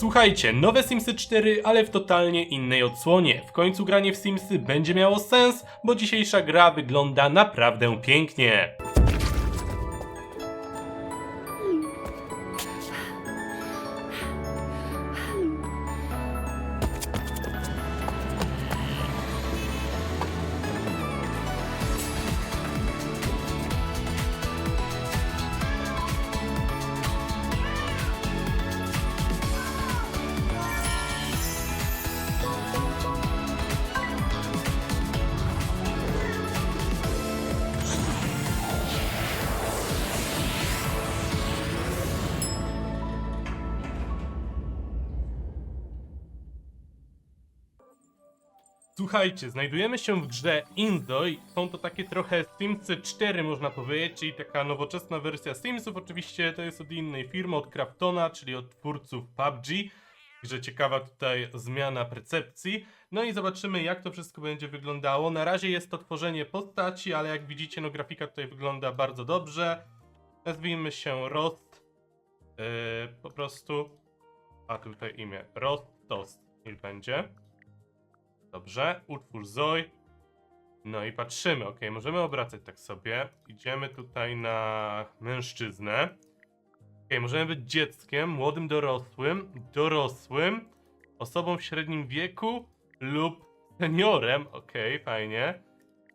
Słuchajcie, nowe Simsy 4, ale w totalnie innej odsłonie. W końcu granie w Simsy będzie miało sens, bo dzisiejsza gra wygląda naprawdę pięknie. Słuchajcie, znajdujemy się w grze Indoi. Są to takie trochę Simsy 4 można powiedzieć, czyli taka nowoczesna wersja Simsów. Oczywiście to jest od innej firmy, od Craftona, czyli od twórców PUBG. Także ciekawa tutaj zmiana percepcji. No i zobaczymy jak to wszystko będzie wyglądało. Na razie jest to tworzenie postaci, ale jak widzicie no grafika tutaj wygląda bardzo dobrze. Nazwijmy się Rost. Yy, po prostu. A tutaj imię. Rost Toast. Niech będzie. Dobrze, utwórz Zoe. No i patrzymy, ok, możemy obracać tak sobie. Idziemy tutaj na mężczyznę. Ok, możemy być dzieckiem, młodym dorosłym, dorosłym, osobą w średnim wieku lub seniorem. Ok, fajnie.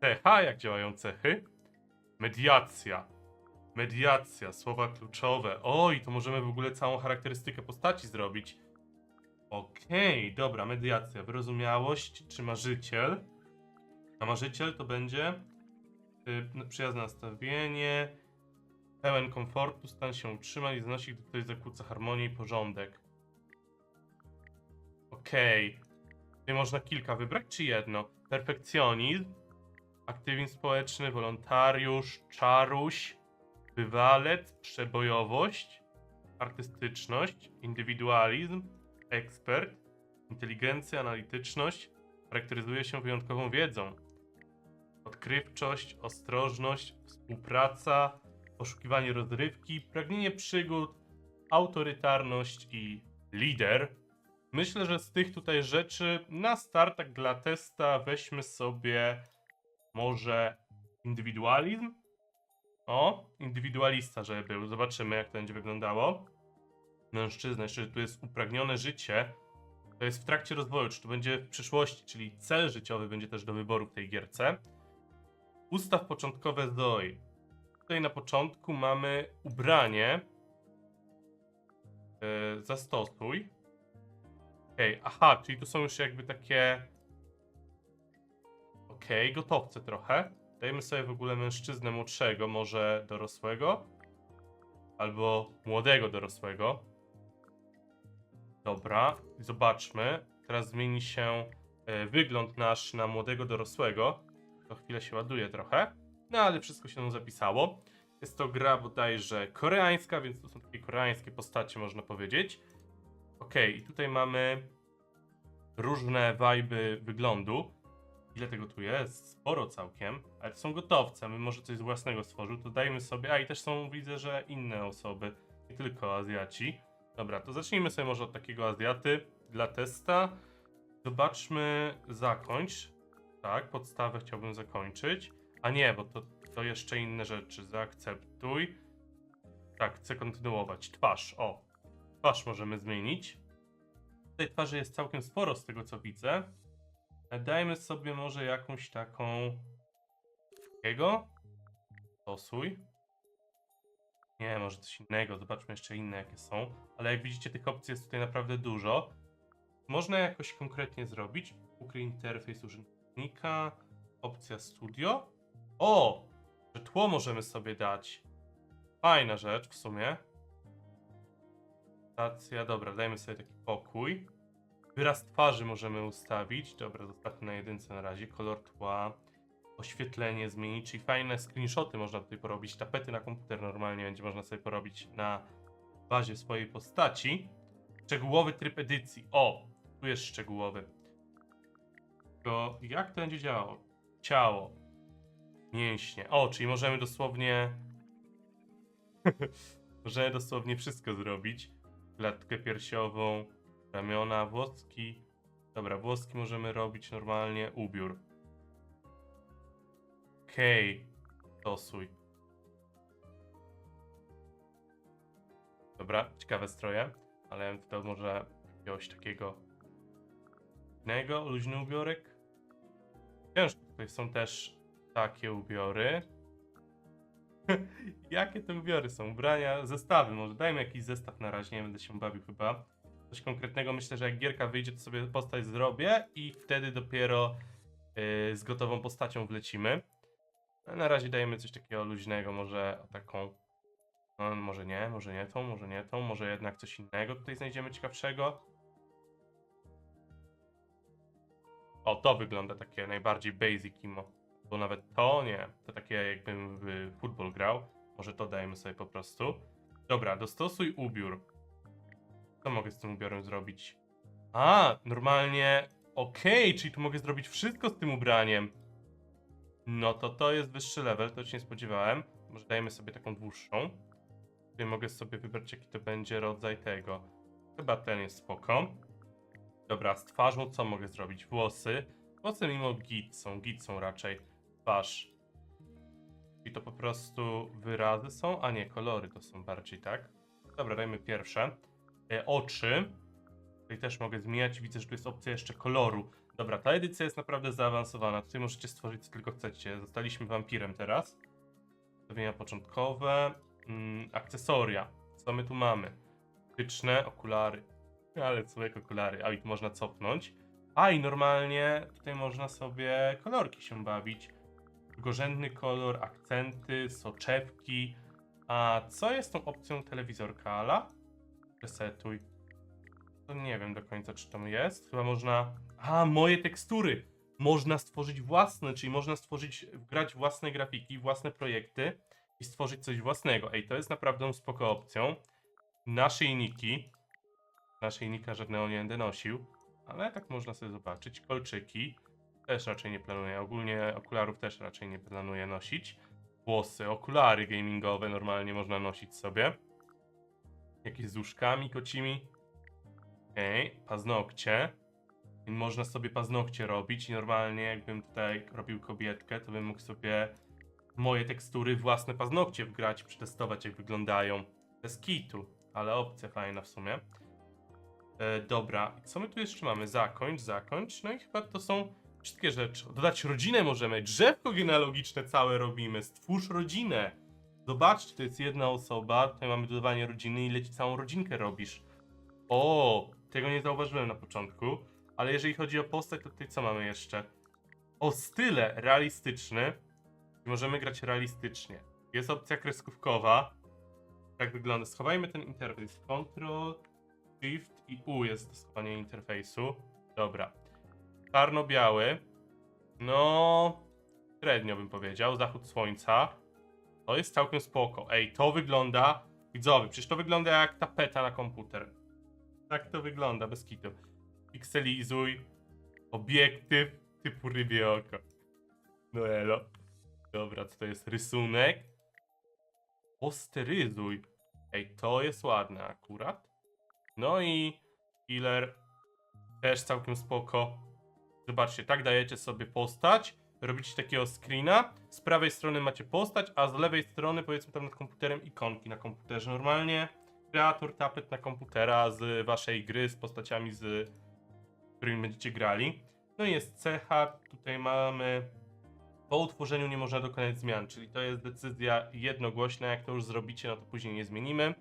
Cecha, jak działają cechy? Mediacja. Mediacja, słowa kluczowe. Oj, to możemy w ogóle całą charakterystykę postaci zrobić. Okej, dobra, mediacja, wyrozumiałość czy marzyciel. A marzyciel to będzie y, no, przyjazne nastawienie, pełen komfortu, stan się utrzyma i znosi, gdy ktoś zakłóca harmonię i porządek. Okej. Tutaj można kilka wybrać, czy jedno? Perfekcjonizm, aktywizm społeczny, wolontariusz, czaruś, bywalet, przebojowość, artystyczność, indywidualizm, ekspert, inteligencja, analityczność charakteryzuje się wyjątkową wiedzą. Odkrywczość, ostrożność, współpraca, poszukiwanie rozrywki, pragnienie przygód, autorytarność i lider. Myślę, że z tych tutaj rzeczy na start, tak dla testa, weźmy sobie może indywidualizm. O, indywidualista, żeby był. Zobaczymy, jak to będzie wyglądało mężczyzna, jeszcze tu jest upragnione życie, to jest w trakcie rozwoju, czy to będzie w przyszłości, czyli cel życiowy będzie też do wyboru w tej gierce. Ustaw początkowe Zoe. Tutaj na początku mamy ubranie. Yy, zastosuj. Okej, aha, czyli tu są już jakby takie. Okej, gotowce trochę. Dajmy sobie w ogóle mężczyznę młodszego, może dorosłego. Albo młodego dorosłego. Dobra, zobaczmy. Teraz zmieni się e, wygląd nasz na młodego dorosłego. To chwilę się ładuje trochę. No ale wszystko się nam zapisało. Jest to gra bodajże koreańska, więc to są takie koreańskie postacie, można powiedzieć. Ok, i tutaj mamy różne wajby wyglądu. Ile tego tu jest? Sporo całkiem. Ale to są gotowce, my może coś z własnego stworzył, to dajmy sobie... A i też są, widzę, że inne osoby, nie tylko Azjaci. Dobra, to zacznijmy sobie może od takiego Azjaty dla testa. Zobaczmy, zakończ. Tak, podstawę chciałbym zakończyć. A nie, bo to, to jeszcze inne rzeczy. Zaakceptuj. Tak, chcę kontynuować. Twarz, o. Twarz możemy zmienić. Tej twarzy jest całkiem sporo z tego co widzę. Dajmy sobie może jakąś taką... Takiego. Stosuj. Nie, może coś innego. Zobaczmy jeszcze inne, jakie są. Ale jak widzicie, tych opcji jest tutaj naprawdę dużo. Można jakoś konkretnie zrobić. Ukryj interfejs użytkownika. Opcja studio. O! Że tło możemy sobie dać. Fajna rzecz w sumie. Stacja, dobra, dajmy sobie taki pokój. Wyraz twarzy możemy ustawić. Dobra, zostawmy na jedynce na razie. Kolor tła oświetlenie zmienić, czyli fajne screenshoty można tutaj porobić, tapety na komputer normalnie będzie można sobie porobić na bazie swojej postaci. Szczegółowy tryb edycji. O, tu jest szczegółowy. To jak to będzie działało? Ciało. Mięśnie. O, czyli możemy dosłownie... możemy dosłownie wszystko zrobić. Klatkę piersiową, Ramiona, włoski. Dobra, włoski możemy robić normalnie. Ubiór. Okej. Stosuj. Dobra, ciekawe stroje, ale to może jakiegoś takiego innego, luźny ubiorek. Ciężko, tutaj są też takie ubiory. Jakie to ubiory są? Ubrania, zestawy może. Dajmy jakiś zestaw na razie, nie będę się bawił chyba. Coś konkretnego, myślę, że jak gierka wyjdzie, to sobie postać zrobię i wtedy dopiero yy, z gotową postacią wlecimy. A na razie dajemy coś takiego luźnego, może taką no, może nie, może nie tą, może nie tą, może jednak coś innego tutaj znajdziemy ciekawszego. O, to wygląda takie najbardziej basic imo. Bo nawet to nie, to takie jakbym w futbol grał. Może to dajemy sobie po prostu. Dobra, dostosuj ubiór. Co mogę z tym ubiorem zrobić? A, normalnie, okej, czyli tu mogę zrobić wszystko z tym ubraniem. No to to jest wyższy level, to się nie spodziewałem. Może dajemy sobie taką dłuższą. Tutaj mogę sobie wybrać, jaki to będzie rodzaj tego. Chyba ten jest spoko. Dobra, z twarzą co mogę zrobić? Włosy. Włosy mimo git są, git są raczej. Twarz. I to po prostu wyrazy są, a nie, kolory to są bardziej, tak? Dobra, dajmy pierwsze. E, oczy. Tutaj też mogę zmieniać. Widzę, że tu jest opcja jeszcze koloru. Dobra, ta edycja jest naprawdę zaawansowana. Tutaj możecie stworzyć co tylko chcecie. Zostaliśmy wampirem teraz. Ustawienia początkowe. Mm, akcesoria. Co my tu mamy? Optyczne, okulary. Ale co jak okulary. A i tu można cofnąć. A i normalnie tutaj można sobie kolorki się bawić. Drugorzędny kolor, akcenty, soczewki. A co jest tą opcją telewizorka, ala? Resetuj. To nie wiem do końca, czy to jest. Chyba można. A, moje tekstury! Można stworzyć własne, czyli można stworzyć, wgrać własne grafiki, własne projekty i stworzyć coś własnego. Ej, to jest naprawdę spoko opcją. Naszyjniki. Naszyjnika żadnego nie będę nosił, ale tak można sobie zobaczyć. Kolczyki też raczej nie planuję. Ogólnie okularów też raczej nie planuję nosić. Włosy, okulary gamingowe normalnie można nosić sobie. Jakieś z uszkami kocimi. Okej, paznokcie. Można sobie paznokcie robić i normalnie jakbym tutaj robił kobietkę, to bym mógł sobie moje tekstury, własne paznokcie wgrać, przetestować jak wyglądają. Bez kitu, ale opcja fajna w sumie. E, dobra, co my tu jeszcze mamy? Zakończ, zakończ. No i chyba to są wszystkie rzeczy. Dodać rodzinę możemy, drzewko genealogiczne całe robimy, stwórz rodzinę. Zobaczcie, to jest jedna osoba, tutaj mamy dodawanie rodziny i leci całą rodzinkę robisz. O, tego nie zauważyłem na początku, ale jeżeli chodzi o postać, to tutaj co mamy jeszcze? O, style realistyczny. Możemy grać realistycznie. Jest opcja kreskówkowa. Tak wygląda. Schowajmy ten interfejs. Ctrl, Shift i U jest do schowania interfejsu. Dobra. Czarno-biały. No, średnio bym powiedział. Zachód słońca. To jest całkiem spoko. Ej, to wygląda... Widzowie, przecież to wygląda jak tapeta na komputer. Tak to wygląda, bez kitu. Pikselizuj. Obiektyw typu rybie oko. No elo. Dobra, co to jest? Rysunek. Posteryzuj. Ej, to jest ładne akurat. No i killer też całkiem spoko. Zobaczcie, tak dajecie sobie postać, robicie takiego screena, z prawej strony macie postać, a z lewej strony powiedzmy tam nad komputerem ikonki na komputerze. Normalnie kreator tapet na komputera z waszej gry, z postaciami, z którymi będziecie grali. No i jest cecha, tutaj mamy po utworzeniu nie można dokonać zmian, czyli to jest decyzja jednogłośna, jak to już zrobicie, no to później nie zmienimy.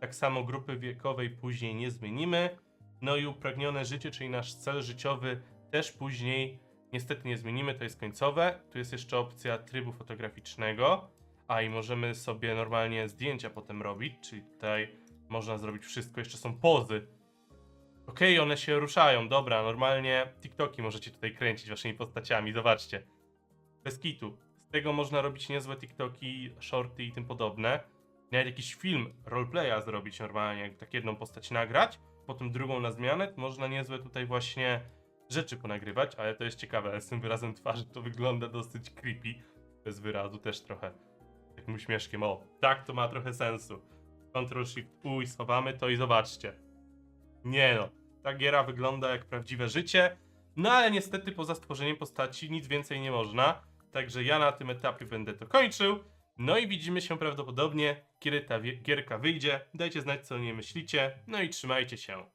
Tak samo grupy wiekowej później nie zmienimy. No i upragnione życie, czyli nasz cel życiowy też później niestety nie zmienimy, to jest końcowe. Tu jest jeszcze opcja trybu fotograficznego, a i możemy sobie normalnie zdjęcia potem robić, czyli tutaj można zrobić wszystko, jeszcze są pozy. Okej, one się ruszają, dobra, normalnie TikToki możecie tutaj kręcić waszymi postaciami, zobaczcie. Bez kitu. Z tego można robić niezłe TikToki, shorty i tym podobne. Nawet jakiś film, roleplaya zrobić normalnie, jak tak jedną postać nagrać, potem drugą na zmianę, to można niezłe tutaj właśnie rzeczy ponagrywać, ale to jest ciekawe, z tym wyrazem twarzy to wygląda dosyć creepy. Bez wyrazu też trochę takim uśmieszkiem. O, tak to ma trochę sensu. Ctrl Shift U i schowamy to i zobaczcie. Nie no, ta giera wygląda jak prawdziwe życie. No ale niestety poza stworzeniem postaci nic więcej nie można. Także ja na tym etapie będę to kończył. No i widzimy się prawdopodobnie, kiedy ta gierka wyjdzie. Dajcie znać, co o niej myślicie. No i trzymajcie się.